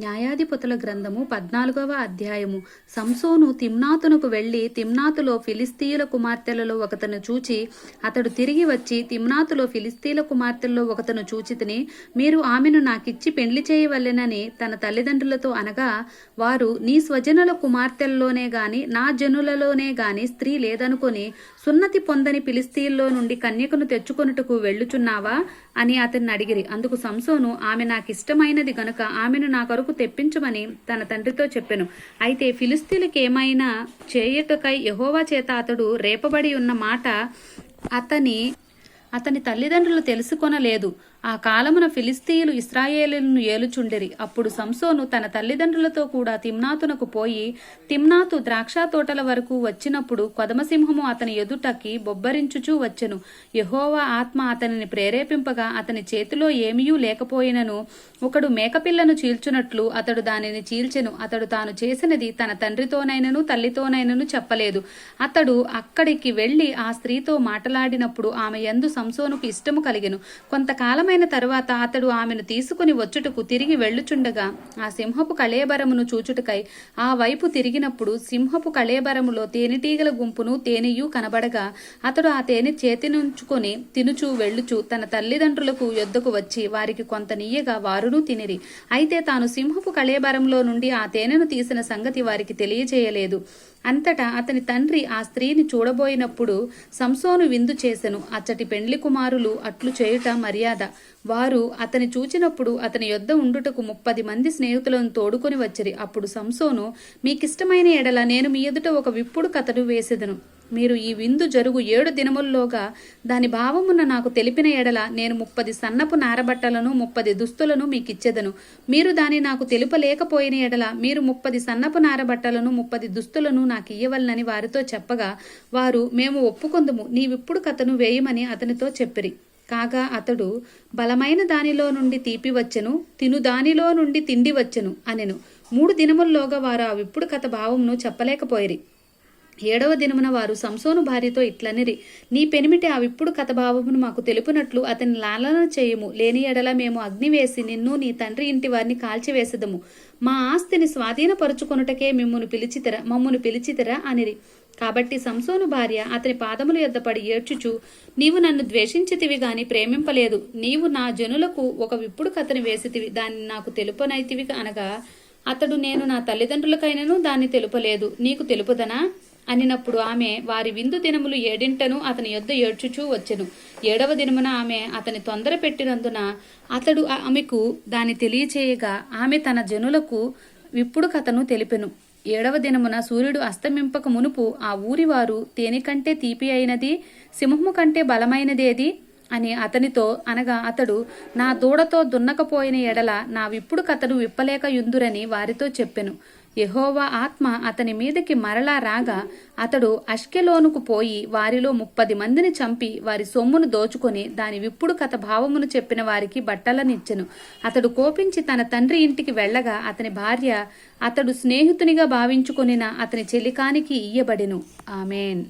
న్యాయాధిపతుల గ్రంథము పద్నాలుగవ అధ్యాయము. సంసోను తిమ్నాతునకు వెళ్ళి తిమ్నాతులో ఫిలిస్తీయుల కుమార్తెలలో ఒకతను చూచి అతడు తిరిగి వచ్చి తిమ్నాతులో ఫిలిస్తీయుల కుమార్తెల్లో ఒకతను చూచితిని మీరు ఆమెను నాకిచ్చి పెండ్లి చేయవలెనని తన తల్లిదండ్రులతో అనగా వారు నీ స్వజనుల కుమార్తెల్లోనే గాని నా జనులలోనే గాని స్త్రీ లేదనుకొని సున్నతి పొందని ఫిలిస్తీల్లో నుండి కన్యకను తెచ్చుకొనుటకు వెళ్ళుచున్నావా? అని అతన్ని అడిగిరి. అందుకు సంసోను ఆమె నాకిష్టమైనది గనుక ఆమెను నా కొరకు తెప్పించమని తన తండ్రితో చెప్పెను. అయితే ఫిలిస్తీన్లకేమైనా చేయుటకై యహోవా చేత అతడు రేపబడి ఉన్న మాట అతని అతని తల్లిదండ్రులు తెలుసుకొనలేదు. ఆ కాలమున ఫిలిస్తీయులు ఇస్రాయేలును ఏలుచుండిరి. అప్పుడు సంసోను తన తల్లిదండ్రులతో కూడా తిమ్నాతునకు పోయి తిమ్నాతు ద్రాక్ష తోటల వరకు వచ్చినప్పుడు కొదమసింహము అతని ఎదుటకి బొబ్బరించుచూ వచ్చెను. యహోవా ఆత్మ అతనిని ప్రేరేపింపగా అతని చేతిలో ఏమీయూ లేకపోయినను ఒకడు మేకపిల్లను చీల్చునట్లు అతడు దానిని చీల్చెను. అతడు తాను చేసినది తన తండ్రితోనైనను తల్లితోనైనను చెప్పలేదు. అతడు అక్కడికి వెళ్ళి ఆ స్త్రీతో మాట్లాడినప్పుడు ఆమె ఎందు సంసోనుకు ఇష్టము కలిగెను. కొంతకాలమైన తరువాత అతడు ఆమెను తీసుకుని వచ్చుటకు తిరిగి వెళ్ళుచుండగా ఆ సింహపు కళేబరమును చూచుటకై ఆ వైపు తిరిగినప్పుడు సింహపు కళేబరములో తేనెటీగల గుంపును తేనెయు కనబడగా అతడు ఆ తేనె చేతినుంచుకొని తినుచు వెళ్ళుచు తన తల్లిదండ్రులకు యొద్దకు వచ్చి వారికి కొంత నీయగా వారును తినిరి. అయితే తాను సింహపు కళేబరంలో నుండి ఆ తేనెను తీసిన సంగతి వారికి తెలియజేయలేదు అంతటా అతని తండ్రి ఆ స్త్రీని చూడబోయినప్పుడు సంసోను విందు చేసెను. అచ్చటి పెండ్లి కుమారులు అట్లు చేయుట మర్యాద. వారు అతని చూచినప్పుడు అతని యొద్ద ఉండుటకు ముప్పది మంది స్నేహితులను తోడుకొని వచ్చిరి. అప్పుడు సంసోను మీకిష్టమైన ఎడల నేను మీ ఎదుట ఒక విప్పుడు కథను వేసెదను. మీరు ఈ విందు జరుగు ఏడు దినముల్లోగా దాని భావమున్న నాకు తెలిపిన ఎడల నేను ముప్పది సన్నపు నారబట్టలను ముప్పది దుస్తులను మీకిచ్చెదను. మీరు దాని నాకు తెలుపలేకపోయిన ఎడల మీరు ముప్పది సన్నపు నారబట్టలను ముప్పది దుస్తులను నాకు ఇయ్యవలనని వారితో చెప్పగా వారు మేము ఒప్పుకొందుము నీవిప్పుడు కథను వేయమని అతనితో చెప్పిరి. కాగా అతడు బలమైన దానిలో నుండి తీపి వచ్చెను తిను దానిలో నుండి తిండి వచ్చెను అనెను. మూడు దినముల్లోగా వారు ఆ విప్పుడు కథ భావమును చెప్పలేకపోయిరి. ఏడవ దినమున వారు సంసోను భార్యతో ఇట్లనిరి నీ పెనిమిటి ఆ విప్పుడు కథభావమును మాకు తెలుపునట్లు అతని లాలన చేయము. లేని ఎడల మేము అగ్ని వేసి నిన్ను నీ తండ్రి ఇంటి వారిని కాల్చివేసదము. మా ఆస్తిని స్వాధీనపరుచుకొనుటకే మిమ్మును పిలిచితరా మమ్మును పిలిచితరా అనిరి. కాబట్టి సంసోను భార్య అతని పాదముల యొద్ద పడి ఏడ్చుచు నీవు నన్ను ద్వేషించితివి గాని ప్రేమింపలేదు. నీవు నా జనులకు ఒక విప్పుడు కథని వేసితివి దాన్ని నాకు తెలుపనైతివి అనగా అతడు నేను నా తల్లిదండ్రులకైనను దాన్ని తెలుపలేదు. నీకు తెలుపుదనా? అనినప్పుడు ఆమె వారి విందు దినములు ఏడింటను అతని యొద్ద ఏడ్చుచూ వచ్చెను. ఏడవ దినమున ఆమె అతని తొందర పెట్టినందున అతడు ఆమెకు దాన్ని తెలియచేయగా ఆమె తన జనులకు విప్పుడు కథను తెలిపెను. ఏడవ దినమున సూర్యుడు అస్తమింపక మునుపు ఆ ఊరివారు తేనె కంటే తీపి అయినది సింహము కంటే బలమైనదేది అని అతనితో అనగా అతడు నా దూడతో దున్నకపోయిన ఎడల నా విప్పుడు కథను విప్పలేక యుందురని వారితో చెప్పెను. యహోవా ఆత్మ అతని మీదకి మరలా రాగా అతడు అష్కెలోనుకు పోయి వారిలో ముప్పది మందిని చంపి వారి సొమ్మును దోచుకొని దాని విప్పుడు కథ భావమును చెప్పిన వారికి బట్టలనిచ్చెను. అతడు కోపించి తన తండ్రి ఇంటికి వెళ్ళగా అతని భార్య అతడు స్నేహితునిగా భావించుకొనిన అతని చెలికానికి ఇయ్యబడెను. ఆమెన్.